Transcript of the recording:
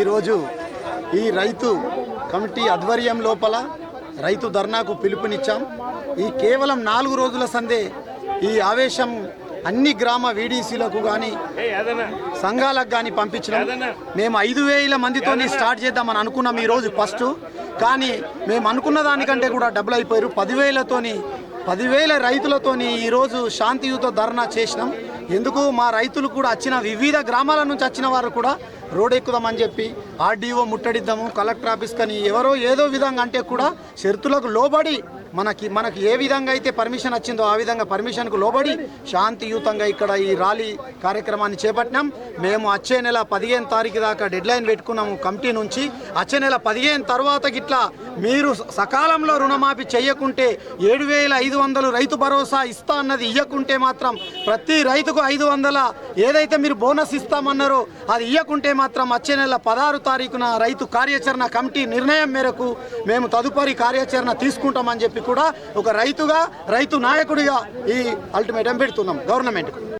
ఈరోజు ఈ రైతు కమిటీ ఆధ్వర్యం లోపల రైతు ధర్నాకు పిలుపునిచ్చాం. ఈ కేవలం నాలుగు రోజుల సందే ఈ ఆవేశం అన్ని గ్రామ వీడీసీలకు కానీ సంఘాలకు కానీ పంపించినాం మేము ఐదు వేల మందితోని స్టార్ట్ చేద్దామని అనుకున్నాం ఈరోజు ఫస్ట్. కానీ మేము అనుకున్న దానికంటే కూడా డబ్బులు అయిపోయారు. పదివేలతోని పదివేల రైతులతోని ఈరోజు శాంతియుత ధర్నా చేసినాం. ఎందుకు? మా రైతులు కూడా వచ్చిన వివిధ గ్రామాల నుంచి వచ్చిన వారు కూడా రోడ్ ఎక్కుదామని చెప్పి ఆర్డీఓ ముట్టడిద్దాము కలెక్టర్ ఆఫీస్ కానీ ఎవరో ఏదో విధంగా అంటే కూడా షరతులకు లోబడి మనకి మనకి ఏ విధంగా అయితే పర్మిషన్ వచ్చిందో ఆ విధంగా పర్మిషన్కు లోబడి శాంతియుతంగా ఇక్కడ ఈ ర్యాలీ కార్యక్రమాన్ని చేపట్టినాం. మేము వచ్చే నెల పదిహేను తారీఖు దాకా డెడ్లైన్ పెట్టుకున్నాము కమిటీ నుంచి. వచ్చే నెల పదిహేను తర్వాత గిట్లా మీరు సకాలంలో రుణమాఫీ చేయకుంటే ఏడు వేల ఐదు వందలు రైతు భరోసా ఇస్తా అన్నది ఇయ్యకుంటే మాత్రం ప్రతి రైతుకు ఐదు వందల ఏదైతే మీరు బోనస్ ఇస్తామన్నారో అది ఇవ్వకుంటే మాత్రం వచ్చే నెల పదహారు తారీఖున రైతు కార్యాచరణ కమిటీ నిర్ణయం మేరకు మేము తదుపరి కార్యాచరణ తీసుకుంటామని చెప్పి కూడా ఒక రైతుగా రైతు నాయకుడిగా ఈ అల్టిమేటం పెడుతున్నాం గవర్నమెంట్కు.